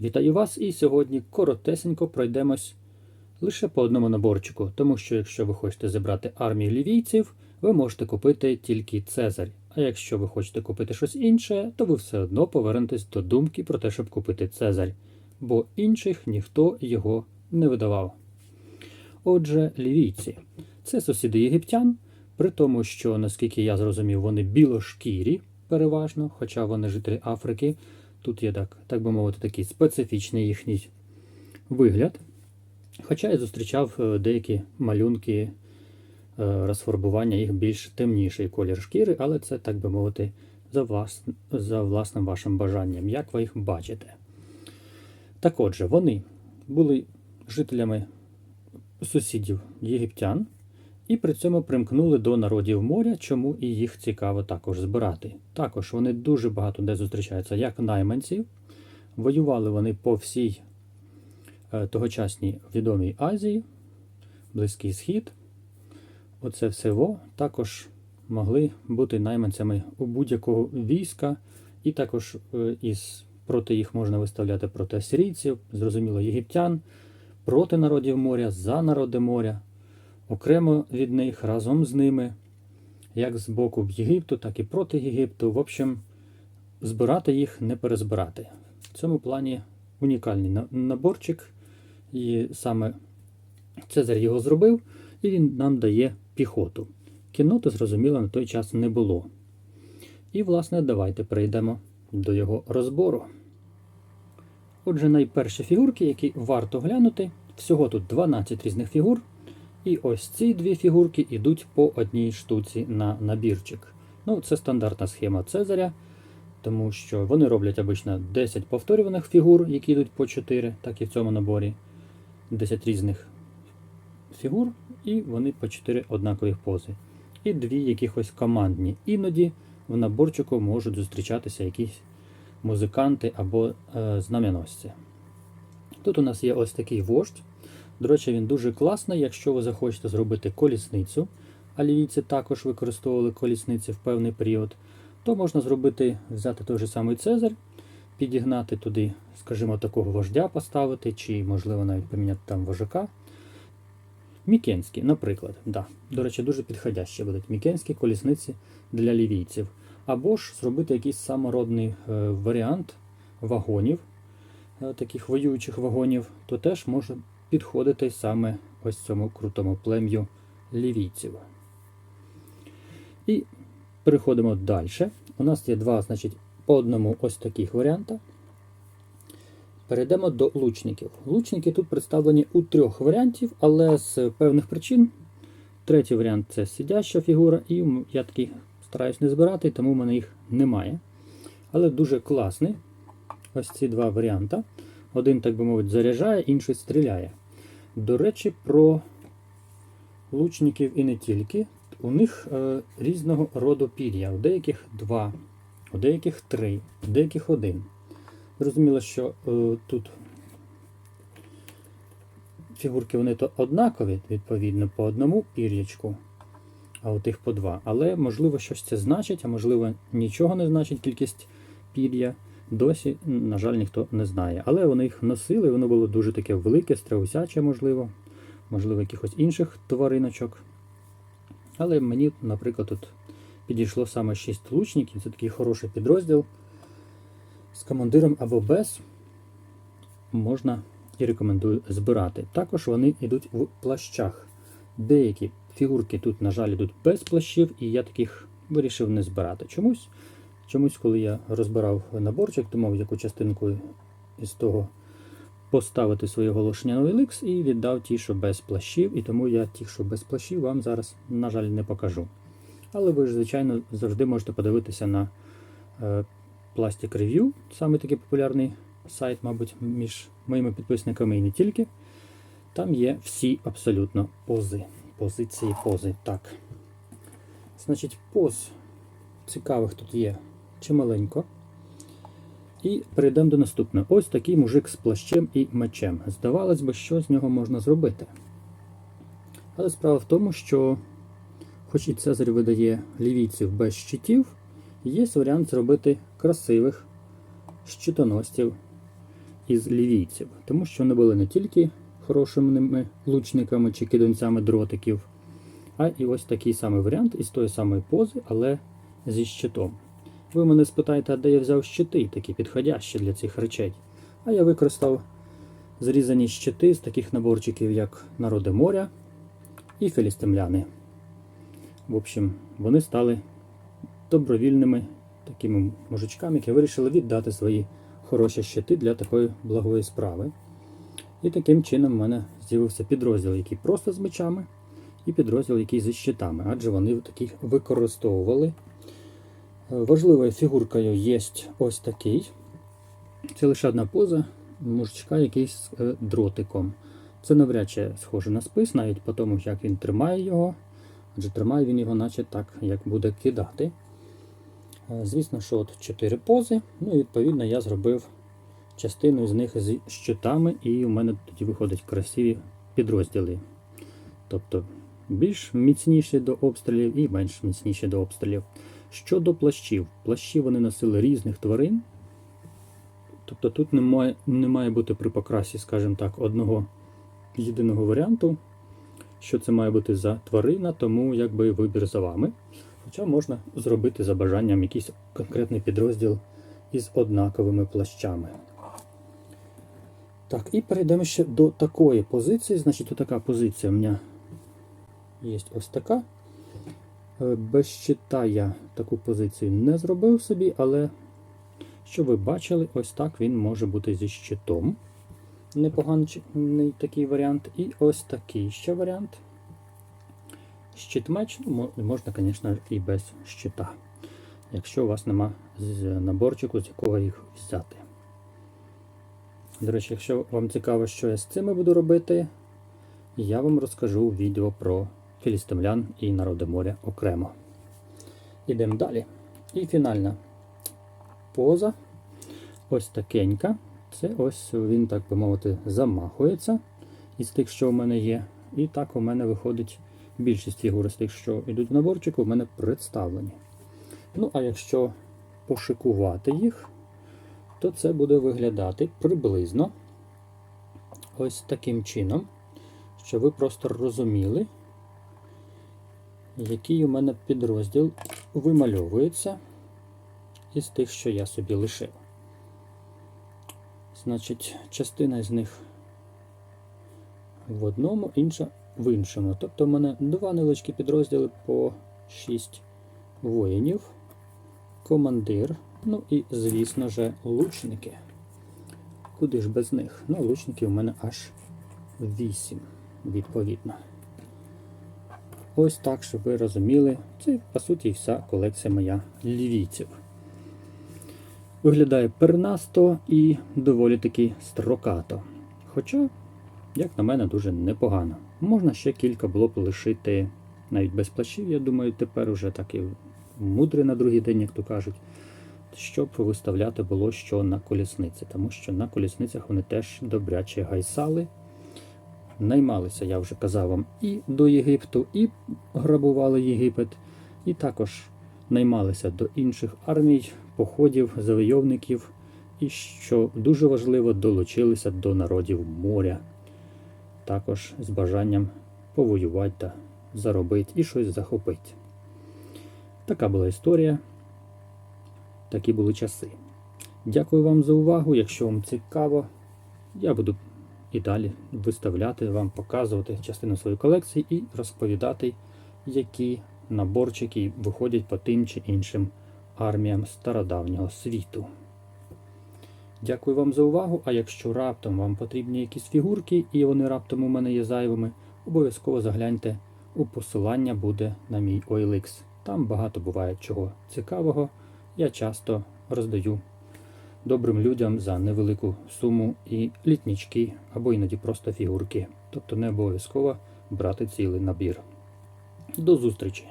Вітаю вас! І сьогодні коротесенько пройдемось лише по одному наборчику, тому що якщо ви хочете зібрати армію лівійців, ви можете купити тільки Цезарь. А якщо ви хочете купити щось інше, то ви все одно повернетесь до думки про те, щоб купити Цезарь, бо інших ніхто його не видавав. Отже, лівійці це сусіди єгиптян, при тому, що, наскільки я зрозумів, вони білошкірі переважно, хоча вони жителі Африки. Тут є так, так би мовити, такий специфічний їхній вигляд. Хоча я зустрічав е, деякі малюнки е, розфарбування їх більш темніший колір шкіри, але це, так би мовити, за, влас... за власним вашим бажанням, як ви їх бачите. Так отже, вони були жителями сусідів єгиптян і при цьому примкнули до народів моря, чому і їх цікаво також збирати. Також вони дуже багато де зустрічаються як найманці. Воювали вони по всій е, тогочасній відомій Азії, Близький Схід. Оце всего також могли бути найманцями у будь-якого війська, і також е, із проти їх можна виставляти проти асирійців, зрозуміло, єгиптян, проти народів моря, за народи моря окремо від них, разом з ними, як з боку Єгипту, так і проти Єгипту. В общем, збирати їх не перезбирати. В цьому плані унікальний наборчик, і саме Цезарь його зробив, і він нам дає піхоту. Кінноти, зрозуміло, на той час не було. І, власне, давайте перейдемо до його розбору. Отже, найперші фігурки, які варто глянути, всього тут 12 різних фігур. І ось ці дві фігурки йдуть по одній штуці на набірчик. Ну, це стандартна схема Цезаря, тому що вони роблять обично 10 повторюваних фігур, які йдуть по 4, так і в цьому наборі. 10 різних фігур, і вони по 4 однакові пози. І дві якихось командні. Іноді в наборчику можуть зустрічатися якісь музиканти або е, знам'яносці. Тут у нас є ось такий вождь. До речі, він дуже класний, якщо ви захочете зробити колісницю, а лівійці також використовували колісниці в певний період, то можна зробити, взяти той же самий Цезарь, підігнати туди, скажімо, такого вождя поставити, чи, можливо, навіть поміняти там вожака. Мікенські, наприклад. Да. До речі, дуже підходящі будуть мікенські колісниці для лівійців. Або ж зробити якийсь самородний е, варіант вагонів, е, таких воюючих вагонів, то теж може підходити саме ось цьому крутому плем'ю лівійців. І переходимо далі. У нас є два, значить, по одному ось таких варіанта. Перейдемо до лучників. Лучники тут представлені у трьох варіантів, але з певних причин. Третій варіант це сидяща фігура, і я такий стараюсь не збирати, тому в мене їх немає. Але дуже класний. Ось ці два варіанти. Один, так би мовити, заряджає, інший стріляє. До речі, про лучників і не тільки. У них е, різного роду пір'я. У деяких два, у деяких три, у деяких один. Зрозуміло, що е, тут фігурки вони то однакові, відповідно, по одному пір'ячку, а у тих по два. Але можливо щось це значить, а можливо нічого не значить кількість пір'я. Досі, на жаль, ніхто не знає. Але вони їх носили, воно було дуже таке велике, страусяче, можливо, можливо, якихось інших твариночок. Але мені, наприклад, тут підійшло саме 6 лучників, це такий хороший підрозділ. З командиром або без можна і рекомендую збирати. Також вони йдуть в плащах. Деякі фігурки тут, на жаль, йдуть без плащів, і я таких вирішив не збирати. Чомусь. Чомусь, коли я розбирав наборчик, думав, яку частинку із того поставити своє оголошення на OLX і віддав ті, що без плащів, і тому я ті, що без плащів, вам зараз, на жаль, не покажу. Але ви ж, звичайно, завжди можете подивитися на е, Plastic Review, саме такий популярний сайт, мабуть, між моїми підписниками і не тільки. Там є всі абсолютно пози. Позиції пози. Так. Значить, поз цікавих тут є чималенько. І перейдемо до наступного. Ось такий мужик з плащем і мечем. Здавалось би, що з нього можна зробити. Але справа в тому, що, хоч і Цезарь видає лівійців без щитів, є варіант зробити красивих щитоносців. із лівійців, тому що вони були не тільки хорошими лучниками чи кидунцями дротиків, а і ось такий самий варіант із тої самої пози, але зі щитом. Ви мене спитаєте, де я взяв щити, такі підходящі для цих речей. А я використав зрізані щити з таких наборчиків, як Народи моря і філістимляни. В общем, вони стали добровільними такими мужичками, які вирішили віддати свої хороші щити для такої благої справи. І таким чином в мене з'явився підрозділ, який просто з мечами, і підрозділ, який зі щитами, адже вони таких використовували. Важливою фігуркою є ось такий. Це лише одна поза мужичка, який з е, дротиком. Це навряд чи схоже на спис, навіть по тому, як він тримає його. Адже тримає він його, наче так, як буде кидати. Е, Звісно, що от чотири пози. Ну і відповідно я зробив частину з них з щитами, і у мене тоді виходять красиві підрозділи. Тобто більш міцніші до обстрілів і менш міцніші до обстрілів. Щодо плащів, плащі вони носили різних тварин. Тобто тут не має, не має бути при покрасі, скажімо так, одного єдиного варіанту, що це має бути за тварина, тому якби вибір за вами. Хоча можна зробити за бажанням якийсь конкретний підрозділ із однаковими плащами. Так, і перейдемо ще до такої позиції. Значить, така позиція у мене є ось така. Е, Без щита я таку позицію не зробив собі, але що ви бачили, ось так він може бути зі щитом. Непоганий такий варіант. І ось такий ще варіант. Щит меч ну, можна, звісно, і без щита, якщо у вас нема наборчику, з якого їх взяти. До речі, якщо вам цікаво, що я з цими буду робити, я вам розкажу відео про філістимлян і народи моря окремо. Ідемо далі. І фінальна поза. Ось такенька. Це ось він, так би мовити, замахується із тих, що в мене є. І так у мене виходить більшість фігур з тих, що йдуть в наборчику, в мене представлені. Ну, а якщо пошикувати їх, то це буде виглядати приблизно ось таким чином, щоб ви просто розуміли, який у мене підрозділ вимальовується із тих, що я собі лишив. Значить, частина з них в одному, інша в іншому. Тобто в мене два невеличкі підрозділи по 6 воїнів, командир, ну і, звісно же, лучники. Куди ж без них? Ну, лучників у мене аж 8, відповідно. Ось так, щоб ви розуміли, це по суті вся колекція моя львівців. Виглядає пернасто і доволі таки строкато. Хоча, як на мене, дуже непогано. Можна ще кілька було б лишити навіть без плащів, я думаю, тепер уже так і мудре на другий день, як то кажуть, щоб виставляти було що на колісниці, тому що на колісницях вони теж добряче гайсали. Наймалися, я вже казав вам, і до Єгипту, і грабували Єгипет, і також наймалися до інших армій, походів, завойовників, і, що дуже важливо, долучилися до народів моря, також з бажанням повоювати та заробити і щось захопити. Така була історія, такі були часи. Дякую вам за увагу. Якщо вам цікаво, я буду і далі виставляти вам, показувати частину своєї колекції і розповідати, які наборчики виходять по тим чи іншим арміям стародавнього світу. Дякую вам за увагу. А якщо раптом вам потрібні якісь фігурки і вони раптом у мене є зайвими, обов'язково загляньте у посилання буде на мій OLX. Там багато буває чого цікавого. Я часто роздаю добрим людям за невелику суму і літнічки або іноді просто фігурки. Тобто не обов'язково брати цілий набір. До зустрічі!